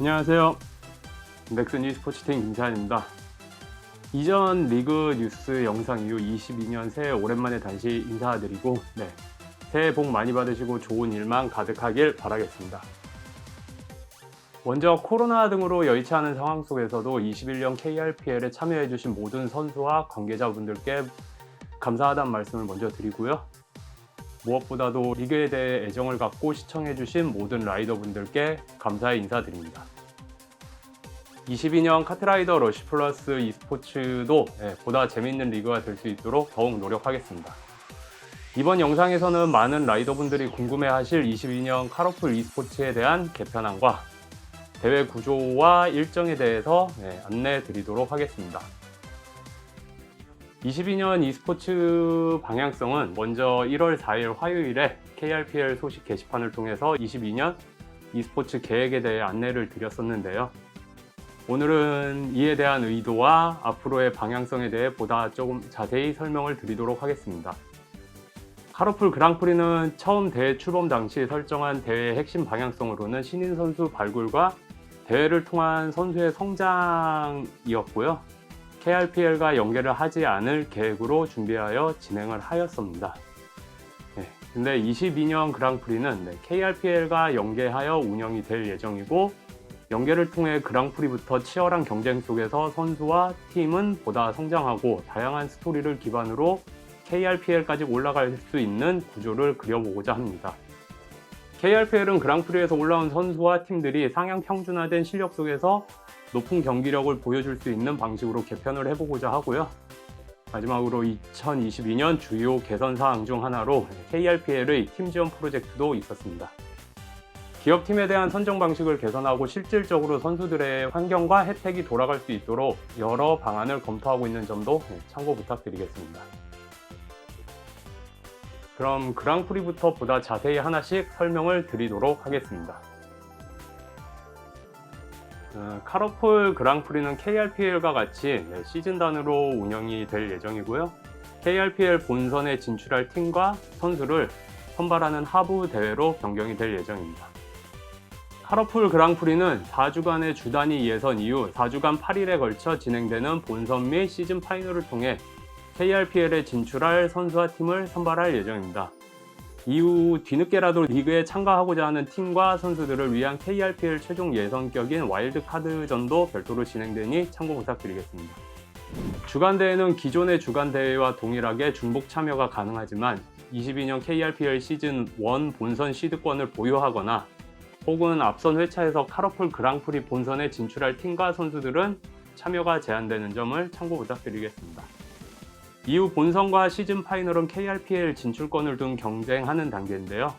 안녕하세요. 넥슨 e스포츠 팀 김찬입니다. 이전 리그 뉴스 영상 이후 22년 새해 오랜만에 다시 인사드리고 네, 새해 복 많이 받으시고 좋은 일만 가득하길 바라겠습니다. 먼저 코로나 등으로 여의치 않은 상황 속에서도 21년 KRPL에 참여해주신 모든 선수와 관계자분들께 감사하다는 말씀을 먼저 드리고요. 무엇보다도 리그에 대해 애정을 갖고 시청해주신 모든 라이더분들께 감사의 인사드립니다. 22년 카트라이더 러시 플러스 e스포츠도 예, 보다 재밌는 리그가 될 수 있도록 더욱 노력하겠습니다. 이번 영상에서는 많은 라이더분들이 궁금해하실 22년 카로풀 e스포츠에 대한 개편안과 대회 구조와 일정에 대해서 예, 안내 드리도록 하겠습니다. 22년 e스포츠 방향성은 먼저 1월 4일 화요일에 KRPL 소식 게시판을 통해서 22년 e스포츠 계획에 대해 안내를 드렸었는데요. 오늘은 이에 대한 의도와 앞으로의 방향성에 대해 보다 조금 자세히 설명을 드리도록 하겠습니다. 카로풀 그랑프리는 처음 대회 출범 당시 설정한 대회의 핵심 방향성으로는 신인 선수 발굴과 대회를 통한 선수의 성장이었고요. KRPL과 연계를 하지 않을 계획으로 준비하여 진행을 하였습니다. 네, 근데 22년 그랑프리는 네, KRPL과 연계하여 운영이 될 예정이고 연계를 통해 그랑프리부터 치열한 경쟁 속에서 선수와 팀은 보다 성장하고 다양한 스토리를 기반으로 KRPL까지 올라갈 수 있는 구조를 그려보고자 합니다. KRPL은 그랑프리에서 올라온 선수와 팀들이 상향 평준화된 실력 속에서 높은 경기력을 보여줄 수 있는 방식으로 개편을 해보고자 하고요. 마지막으로 2022년 주요 개선 사항 중 하나로 KRPL의 팀 지원 프로젝트도 있었습니다. 기업팀에 대한 선정 방식을 개선하고 실질적으로 선수들의 환경과 혜택이 돌아갈 수 있도록 여러 방안을 검토하고 있는 점도 참고 부탁드리겠습니다. 그럼 그랑프리부터 보다 자세히 하나씩 설명을 드리도록 하겠습니다. 어, 카로폴 그랑프리는 KRPL과 같이 네, 시즌 단으로 운영이 될 예정이고요. KRPL 본선에 진출할 팀과 선수를 선발하는 하부 대회로 변경이 될 예정입니다. 카로풀 그랑프리는 4주간의 주단위 예선 이후 4주간 8일에 걸쳐 진행되는 본선 및 시즌 파이널을 통해 KRPL에 진출할 선수와 팀을 선발할 예정입니다. 이후 뒤늦게라도 리그에 참가하고자 하는 팀과 선수들을 위한 KRPL 최종 예선격인 와일드카드전도 별도로 진행되니 참고 부탁드리겠습니다. 주간 대회는 기존의 주간 대회와 동일하게 중복 참여가 가능하지만 22년 KRPL 시즌 1 본선 시드권을 보유하거나 혹은 앞선 회차에서 카로폴 그랑프리 본선에 진출할 팀과 선수들은 참여가 제한되는 점을 참고 부탁드리겠습니다. 이후 본선과 시즌 파이널은 KRPL 진출권을 둔 경쟁하는 단계인데요.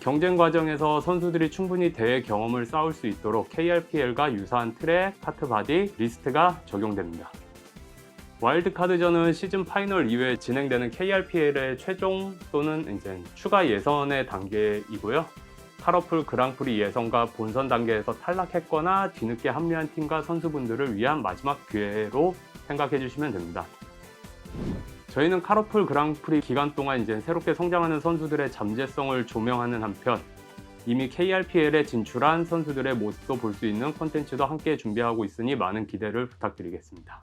경쟁 과정에서 선수들이 충분히 대회 경험을 쌓을 수 있도록 KRPL과 유사한 트랙, 카트 바디, 리스트가 적용됩니다. 와일드카드전은 시즌 파이널 이후에 진행되는 KRPL의 최종 또는 이제 추가 예선의 단계이고요. 카러풀 그랑프리 예선과 본선 단계에서 탈락했거나 뒤늦게 합류한 팀과 선수분들을 위한 마지막 기회로 생각해 주시면 됩니다. 저희는 카로풀 그랑프리 기간 동안 이제 새롭게 성장하는 선수들의 잠재성을 조명하는 한편 이미 KRPL에 진출한 선수들의 모습도 볼 수 있는 콘텐츠도 함께 준비하고 있으니 많은 기대를 부탁드리겠습니다.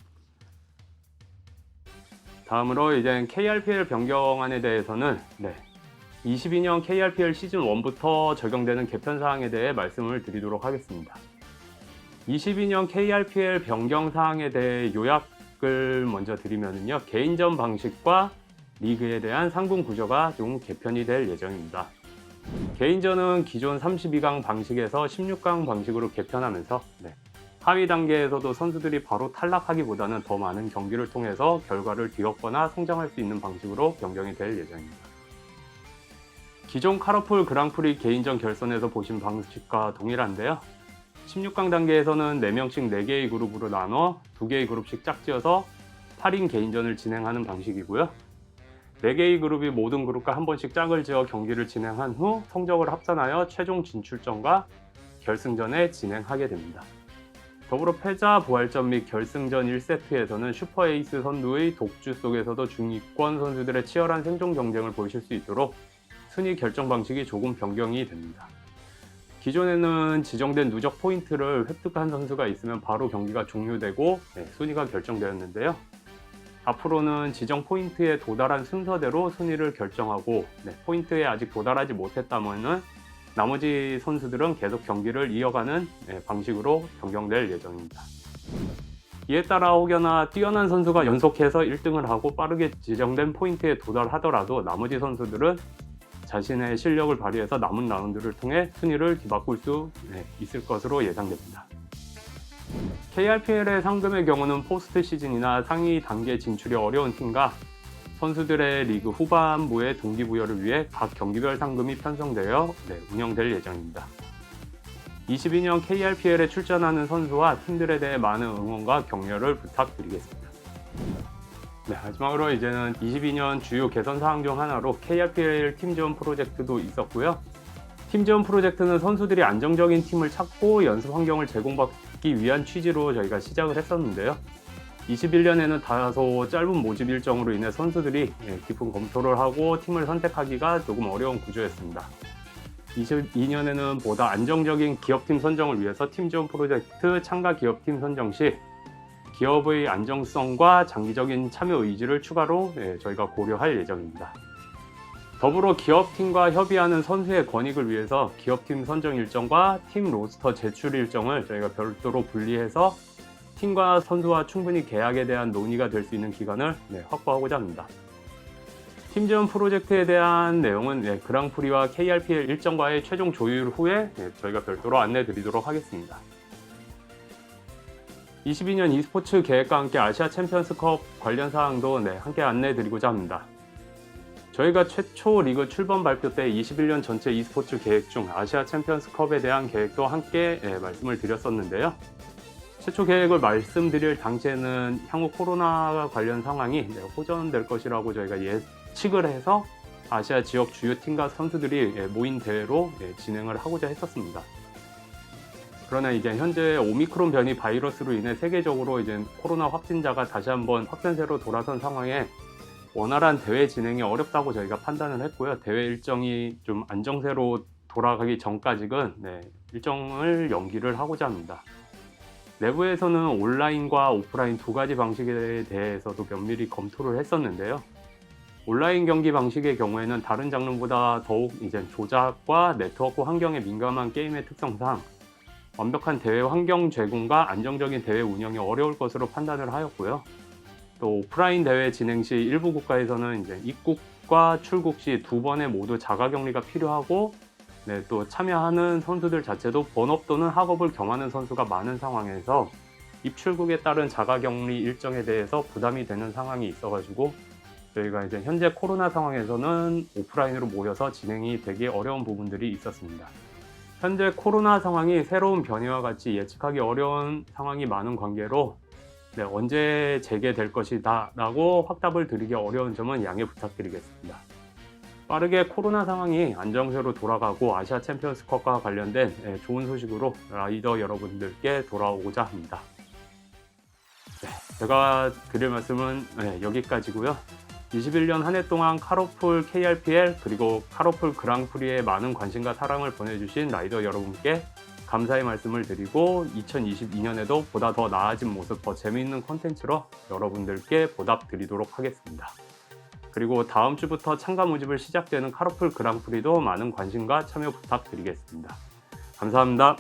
다음으로 이제 KRPL 변경안에 대해서는 네, 22년 KRPL 시즌 1부터 적용되는 개편 사항에 대해 말씀을 드리도록 하겠습니다. 22년 KRPL 변경 사항에 대해 요약 을 먼저 드리면요. 개인전 방식과 리그에 대한 상분 구조가 좀 개편이 될 예정입니다. 개인전은 기존 32강 방식에서 16강 방식으로 개편하면서 네, 하위 단계에서도 선수들이 바로 탈락하기보다는 더 많은 경기를 통해서 결과를 뒤엎거나 성장할 수 있는 방식으로 변경이 될 예정입니다. 기존 카로풀 그랑프리 개인전 결선에서 보신 방식과 동일한데요. 16강 단계에서는 4명씩 4개의 그룹으로 나눠 2개의 그룹씩 짝지어서 8인 개인전을 진행하는 방식이고요. 4개의 그룹이 모든 그룹과 한 번씩 짝을 지어 경기를 진행한 후 성적을 합산하여 최종 진출전과 결승전에 진행하게 됩니다. 더불어 패자 부활전 및 결승전 1세트에서는 슈퍼 에이스 선두의 독주 속에서도 중위권 선수들의 치열한 생존 경쟁을 보실 수 있도록 순위 결정 방식이 조금 변경이 됩니다. 기존에는 지정된 누적 포인트를 획득한 선수가 있으면 바로 경기가 종료되고 네, 순위가 결정되었는데요. 앞으로는 지정 포인트에 도달한 순서대로 순위를 결정하고 네, 포인트에 아직 도달하지 못했다면은 나머지 선수들은 계속 경기를 이어가는 네, 방식으로 변경될 예정입니다. 이에 따라 혹여나 뛰어난 선수가 연속해서 1등을 하고 빠르게 지정된 포인트에 도달하더라도 나머지 선수들은 자신의 실력을 발휘해서 남은 라운드를 통해 순위를 뒤바꿀 수 네, 있을 것으로 예상됩니다. KRPL의 상금의 경우는 포스트 시즌이나 상위 단계 진출이 어려운 팀과 선수들의 리그 후반부의 동기부여를 위해 각 경기별 상금이 편성되어 네, 운영될 예정입니다. 22년 KRPL에 출전하는 선수와 팀들에 대해 많은 응원과 격려를 부탁드리겠습니다. 네, 마지막으로 이제는 22년 주요 개선 사항 중 하나로 KRPL 팀 지원 프로젝트도 있었고요. 팀 지원 프로젝트는 선수들이 안정적인 팀을 찾고 연습 환경을 제공받기 위한 취지로 저희가 시작을 했었는데요. 21년에는 다소 짧은 모집 일정으로 인해 선수들이 예, 깊은 검토를 하고 팀을 선택하기가 조금 어려운 구조였습니다. 22년에는 보다 안정적인 기업팀 선정을 위해서 팀 지원 프로젝트 참가 기업팀 선정 시 기업의 안정성과 장기적인 참여 의지를 추가로 예, 저희가 고려할 예정입니다. 더불어 기업팀과 협의하는 선수의 권익을 위해서 기업팀 선정 일정과 팀 로스터 제출 일정을 저희가 별도로 분리해서 팀과 선수와 충분히 계약에 대한 논의가 될 수 있는 기간을 네, 확보하고자 합니다. 팀 지원 프로젝트에 대한 내용은 네, 그랑프리와 KRPL 일정과의 최종 조율 후에 네, 저희가 별도로 안내 드리도록 하겠습니다. 22년 e스포츠 계획과 함께 아시아 챔피언스컵 관련 사항도 네, 함께 안내 드리고자 합니다. 저희가 최초 리그 출범 발표 때 21년 전체 e스포츠 계획 중 아시아 챔피언스컵에 대한 계획도 함께 네, 말씀을 드렸었는데요. 최초 계획을 말씀드릴 당시에는 향후 코로나 관련 상황이 네, 호전될 것이라고 저희가 예측을 해서 아시아 지역 주요 팀과 선수들이 예, 모인 대회로 예, 진행을 하고자 했었습니다. 그러나 이제 현재 오미크론 변이 바이러스로 인해 세계적으로 이제 코로나 확진자가 다시 한번 확산세로 돌아선 상황에 원활한 대회 진행이 어렵다고 저희가 판단을 했고요. 대회 일정이 좀 안정세로 돌아가기 전까지는 네, 일정을 연기를 하고자 합니다. 내부에서는 온라인과 오프라인 두 가지 방식에 대해서도 면밀히 검토를 했었는데요. 온라인 경기 방식의 경우에는 다른 장르보다 더욱 이제 조작과 네트워크 환경에 민감한 게임의 특성상 완벽한 대회 환경 제공과 안정적인 대회 운영이 어려울 것으로 판단을 하였고요. 또 오프라인 대회 진행 시 일부 국가에서는 이제 입국과 출국 시 두 번의 모두 자가격리가 필요하고 네, 또 참여하는 선수들 자체도 본업 또는 학업을 겸하는 선수가 많은 상황에서 입출국에 따른 자가격리 일정에 대해서 부담이 되는 상황이 있어가지고 저희가 이제 현재 코로나 상황에서는 오프라인으로 모여서 진행이 되기 어려운 부분들이 있었습니다. 현재 코로나 상황이 새로운 변이와 같이 예측하기 어려운 상황이 많은 관계로 네, 언제 재개될 것이다 라고 확답을 드리기 어려운 점은 양해 부탁드리겠습니다. 빠르게 코로나 상황이 안정세로 돌아가고 아시아 챔피언스컵과 관련된 예, 좋은 소식으로 라이더 여러분들께 돌아오고자 합니다. 네, 제가 드릴 말씀은 네, 여기까지고요. 21년 한 해 동안 카로풀 KRPL 그리고 카로풀 그랑프리에 많은 관심과 사랑을 보내주신 라이더 여러분께 감사의 말씀을 드리고 2022년에도 보다 더 나아진 모습, 더 재미있는 컨텐츠로 여러분들께 보답 드리도록 하겠습니다. 그리고 다음 주부터 참가 모집을 시작되는 카로풀 그랑프리도 많은 관심과 참여 부탁드리겠습니다. 감사합니다.